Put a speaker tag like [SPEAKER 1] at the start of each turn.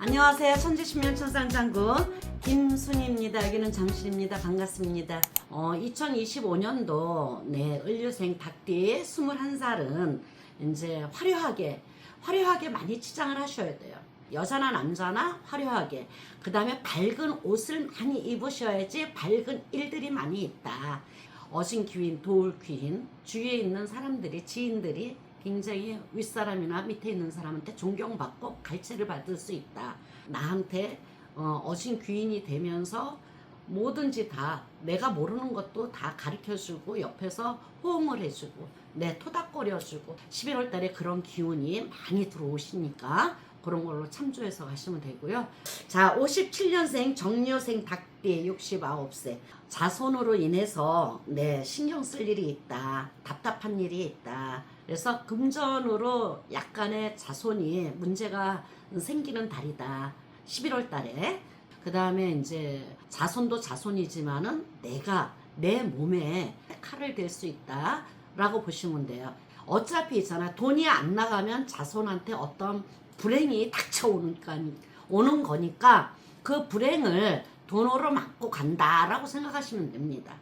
[SPEAKER 1] 안녕하세요. 천지신명 천상장군 김순희입니다. 여기는 잠실입니다. 반갑습니다. 어, 2025년도 네, 을류생 닭띠 21살은 이제 화려하게 화려하게 많이 치장을 하셔야 돼요. 여자나 남자나 화려하게. 그 다음에 밝은 옷을 많이 입으셔야지 밝은 일들이 많이 있다. 어신 귀인, 도울 귀인, 주위에 있는 사람들이, 지인들이 굉장히 윗사람이나 밑에 있는 사람한테 존경받고 갈채를 받을 수 있다. 나한테 어, 어신 귀인이 되면서 뭐든지 다 내가 모르는 것도 다 가르쳐주고 옆에서 호응을 해주고 내 토닥거려주고 11월 달에 그런 기운이 많이 들어오시니까 그런 걸로 참조해서 가시면 되고요. 자, 57년생 정료생 닭띠 69세. 자손으로 인해서 네, 신경 쓸 일이 있다. 답답한 일이 있다. 그래서 금전으로 약간의 자손이 문제가 생기는 달이다. 11월 달에. 그 다음에 이제 자손도 자손이지만은 내가 내 몸에 칼을 댈 수 있다. 라고 보시면 돼요. 어차피 있잖아. 돈이 안 나가면 자손한테 어떤 불행이 닥쳐오니까, 오는 거니까 그 불행을 돈으로 막고 간다라고 생각하시면 됩니다.